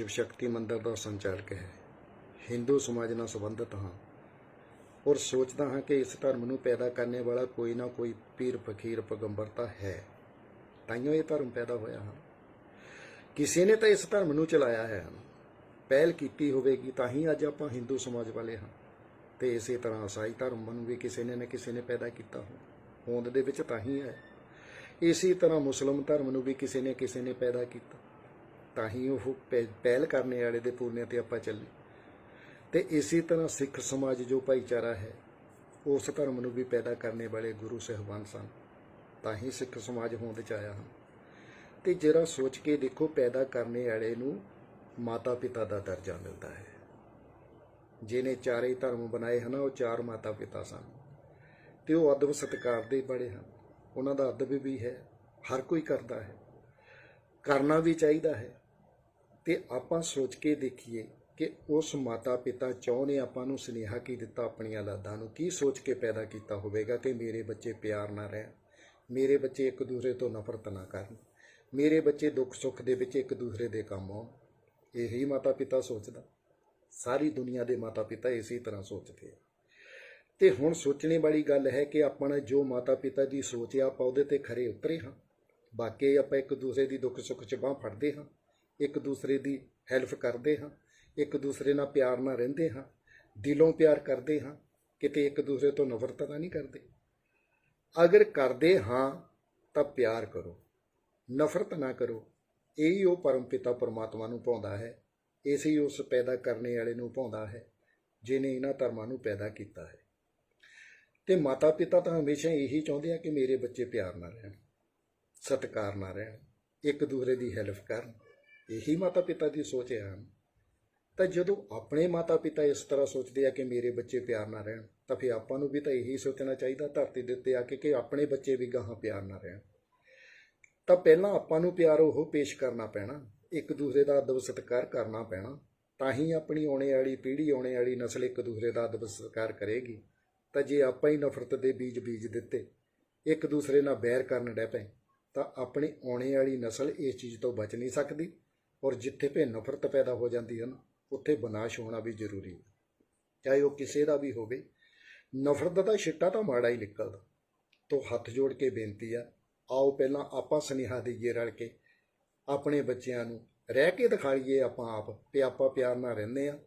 ਸ਼ਿਵ ਸ਼ਕਤੀ ਮੰਦਿਰ ਦਾ ਸੰਚਾਲਕ ਹੈ। ਹਿੰਦੂ ਸਮਾਜ ਨਾਲ ਸੰਬੰਧਿਤ ਹਾਂ ਔਰ ਸੋਚਦਾ ਹਾਂ ਕਿ ਇਸ ਧਰਮ ਨੂੰ ਪੈਦਾ ਕਰਨੇ ਵਾਲਾ ਕੋਈ ਨਾ ਕੋਈ ਪੀਰ, ਫਕੀਰ, ਪੈਗੰਬਰ ਤਾਂ ਹੈ। ਤਾਈਓ ਇਹ ਧਰਮ ਪੈਦਾ ਹੋਇਆ ਹੈ। ਕਿਸੇ ਨੇ ਤਾਂ ਇਸ ਧਰਮ ਨੂੰ ਚਲਾਇਆ ਹੈ। ਪਹਿਲ ਕੀਤੀ ਹੋਵੇਗੀ ਤਾਂ ਹੀ ਅੱਜ ਆਪਾਂ ਹਿੰਦੂ ਸਮਾਜ ਵਾਲੇ ਹਾਂ। ਤੇ ਇਸੇ ਤਰ੍ਹਾਂ ਈਸਾਈ ਧਰਮ ਨੂੰ ਵੀ ਕਿਸੇ ਨੇ ਨਾ ਕਿਸੇ ਨੇ ਪੈਦਾ ਕੀਤਾ ਹੋ। ਹੋਂਦ ਦੇ ਵਿੱਚ ਤਾਂ ਹੀ ਹੈ। ਇਸੇ ਤਰ੍ਹਾਂ ਮੁਸਲਮ ਧਰਮ ਨੂੰ ਵੀ ਕਿਸੇ ਨੇ ਕਿਸੇ ਨੇ ਪੈਦਾ ਕੀਤਾ। ਤਾਂ ਹੀ ਉਹ ਪਹਿ- ਪਹਿਲ ਕਰਨੇ ਵਾਲੇ ਦੇ ਪੂਰਨਿਆਂ ਤੇ ਆਪਾਂ ਚੱਲੇ। ਤੇ ਇਸੇ ਤਰ੍ਹਾਂ ਸਿੱਖ ਸਮਾਜ ਜੋ ਭਾਈਚਾਰਾ ਹੈ, ਉਸ ਧਰਮ ਨੂੰ ਵੀ ਪੈਦਾ ਕਰਨੇ ਵਾਲੇ ਗੁਰੂ ਸਾਹਿਬਾਨ ਸਨ। ਤਾਂ ਹੀ ਸਿੱਖ ਸਮਾਜ ਹੋਂਦ ਚ ਆਇਆ ਹਨ ਤੇ ਜਿਹੜਾ ਸੋਚ ਕੇ ਦੇਖੋ, ਪੈਦਾ ਕਰਨੇ ਵਾਲੇ ਨੂੰ ਮਾਤਾ ਪਿਤਾ ਦਾ ਦਰਜਾ ਮਿਲਦਾ ਹੈ। ਜਿਹਨੇ ਚਾਰੇ ਧਰਮ ਬਣਾਏ ਹਨ, ਉਹ ਚਾਰ ਮਾਤਾ ਪਿਤਾ ਸਨ। ਤੇ ਉਹ ਅਦਬ ਸਤਕਾਰ ਦੇ ਬੜੇ ਹਨ। ਉਹਨਾਂ ਦਾ ਅਦਬ ਵੀ ਹੈ, ਹਰ ਕੋਈ ਕਰਦਾ ਹੈ। ਕਰਨਾ ਵੀ ਚਾਹੀਦਾ ਹੈ। ਤੇ ਆਪਾਂ ਸੋਚ ਕੇ ਦੇਖੀਏ ਕਿ ਉਸ ਮਾਤਾ ਪਿਤਾ ਚੌਂ ਨੇ ਆਪਾਂ ਨੂੰ ਸੁਨੇਹਾ ਕੀ ਦਿੱਤਾ ਆਪਣੀਆਂ ਲਾਦਾਂ ਨੂੰ? ਕੀ ਸੋਚ ਕੇ ਪੈਦਾ ਕੀਤਾ ਹੋਵੇਗਾ ਕਿ ਮੇਰੇ ਬੱਚੇ ਪਿਆਰ ਨਾ ਰਹਿਣ? ਮੇਰੇ ਬੱਚੇ ਇੱਕ ਦੂਸਰੇ ਤੋਂ ਨਫ਼ਰਤ ਨਾ ਕਰਨ? ਮੇਰੇ ਬੱਚੇ ਦੁੱਖ ਸੁੱਖ ਦੇ ਵਿੱਚ ਇੱਕ ਦੂਸਰੇ ਦੇ ਕੰਮ ਆਉਣ? ਇਹੀ ਮਾਤਾ ਪਿਤਾ ਸੋਚਦਾ। ਸਾਰੀ ਦੁਨੀਆ ਦੇ ਮਾਤਾ ਪਿਤਾ ਇਸੇ ਤਰ੍ਹਾਂ ਸੋਚਦੇ ਆ। ਤੇ ਹੁਣ ਸੋਚਣੇ ਵਾਲੀ ਗੱਲ ਹੈ ਕਿ ਆਪਣਾ ਜੋ ਮਾਤਾ ਪਿਤਾ ਦੀ ਸੋਚ ਆ, ਆਪਾਂ ਉਹਦੇ ਤੇ ਖਰੇ ਉਤਰੇ ਹਾਂ। ਬਾਕੀ ਆਪਾਂ ਇੱਕ ਦੂਸਰੇ ਦੀ ਦੁੱਖ ਸੁੱਖ 'ਚ ਬਾਹ ਫੜਦੇ ਹਾਂ। ਇੱਕ ਦੂਸਰੇ ਦੀ ਹੈਲਪ ਕਰਦੇ ਹਾਂ, ਇੱਕ ਦੂਸਰੇ ਨਾਲ ਪਿਆਰ ਨਾਲ ਰਹਿੰਦੇ ਹਾਂ, ਦਿਲੋਂ ਪਿਆਰ ਕਰਦੇ ਹਾਂ, ਕਿਤੇ ਇੱਕ ਦੂਸਰੇ ਤੋਂ ਨਫ਼ਰਤ ਤਾਂ ਨਹੀਂ ਕਰਦੇ। ਅਗਰ ਕਰਦੇ ਹਾਂ ਤਾਂ ਪਿਆਰ ਕਰੋ, ਨਫ਼ਰਤ ਨਾ ਕਰੋ, ਇਹੀ ਉਹ ਪਰਮ ਪਿਤਾ ਪਰਮਾਤਮਾ ਨੂੰ ਪਾਉਂਦਾ ਹੈ, ਇਸੇ ਹੀ ਉਸ ਪੈਦਾ ਕਰਨੇ ਵਾਲੇ ਨੂੰ ਪਾਉਂਦਾ ਹੈ ਜਿਨੇ ਇਹਨਾਂ ਧਰਮਾਂ ਨੂੰ ਪੈਦਾ ਕੀਤਾ ਹੈ। ਤੇ ਮਾਤਾ ਪਿਤਾ ਤਾਂ ਹਮੇਸ਼ਾ ਇਹੀ ਚਾਹੁੰਦੇ ਆ ਕਿ ਮੇਰੇ ਬੱਚੇ ਪਿਆਰ ਨਾਲ ਰਹਿਣ, ਸਤਿਕਾਰ ਨਾਲ ਰਹਿਣ, ਇੱਕ ਦੂਸਰੇ ਦੀ ਹੈਲਪ ਕਰਨ। ਇਹੀ ਮਾਤਾ ਪਿਤਾ ਦੀ ਸੋਚ ਹੈ ਤਾਂ ਜਦੋਂ ਆਪਣੇ ਮਾਤਾ ਪਿਤਾ ਇਸ ਤਰ੍ਹਾਂ ਸੋਚਦੇ ਆ ਕਿ ਮੇਰੇ ਬੱਚੇ ਪਿਆਰ ਨਾਲ ਰਹਿਣ, ਤਾਂ ਫਿਰ ਆਪਾਂ ਨੂੰ ਵੀ ਤਾਂ ਇਹੀ ਸੋਚਣਾ ਚਾਹੀਦਾ ਧਰਤੀ ਦੇ ਉੱਤੇ ਆ ਕੇ ਕਿ ਆਪਣੇ ਬੱਚੇ ਵੀ ਗਾਹਾਂ ਪਿਆਰ ਨਾਲ ਰਹਿਣ। ਤਾਂ ਪਹਿਲਾਂ ਆਪਾਂ ਨੂੰ ਪਿਆਰ ਉਹ ਪੇਸ਼ ਕਰਨਾ ਪੈਣਾ, ਇੱਕ ਦੂਸਰੇ ਦਾ ਅਦਬ ਸਤਿਕਾਰ ਕਰਨਾ ਪੈਣਾ, ਤਾਂ ਹੀ ਆਪਣੀ ਆਉਣੇ ਵਾਲੀ ਪੀੜ੍ਹੀ, ਆਉਣੇ ਵਾਲੀ ਨਸਲ ਇੱਕ ਦੂਸਰੇ ਦਾ ਅਦਬ ਸਤਿਕਾਰ ਕਰੇਗੀ। ਤਾਂ ਜੇ ਆਪਾਂ ਹੀ ਨਫ਼ਰਤ ਦੇ ਬੀਜ ਬੀਜ ਦਿੱਤੇ, ਇੱਕ ਦੂਸਰੇ ਨਾਲ ਬੈਰ ਕਰਨ ਡੈ ਪਏ, ਤਾਂ ਆਪਣੀ ਆਉਣੇ ਵਾਲੀ ਨਸਲ ਇਸ ਚੀਜ਼ ਤੋਂ ਬਚ ਨਹੀਂ ਸਕਦੀ। ਔਰ ਜਿੱਥੇ ਭੇ ਨਫ਼ਰਤ ਪੈਦਾ ਹੋ ਜਾਂਦੀ ਹੈ ਨਾ, ਉੱਥੇ ਬਨਾਸ਼ ਹੋਣਾ ਵੀ ਜ਼ਰੂਰੀ ਹੈ। ਚਾਹੇ ਉਹ ਕਿਸੇ ਦਾ ਵੀ ਹੋਵੇ, ਨਫ਼ਰਤ ਦਾ ਛਿੱਟਾ ਤਾਂ ਮਾੜਾ ਹੀ ਨਿਕਲਦਾ। ਤੋਂ ਹੱਥ ਜੋੜ ਕੇ ਬੇਨਤੀ ਆ, ਆਓ ਪਹਿਲਾਂ ਆਪਾਂ ਸੁਨੇਹਾ ਦੇਈਏ ਰਲ ਕੇ, ਆਪਣੇ ਬੱਚਿਆਂ ਨੂੰ, ਰਹਿ ਕੇ ਦਿਖਾਈਏ ਆਪਾਂ ਆਪ, ਤੇ ਆਪਾਂ ਪਿਆਰ ਨਾਲ ਰਹਿੰਦੇ ਆ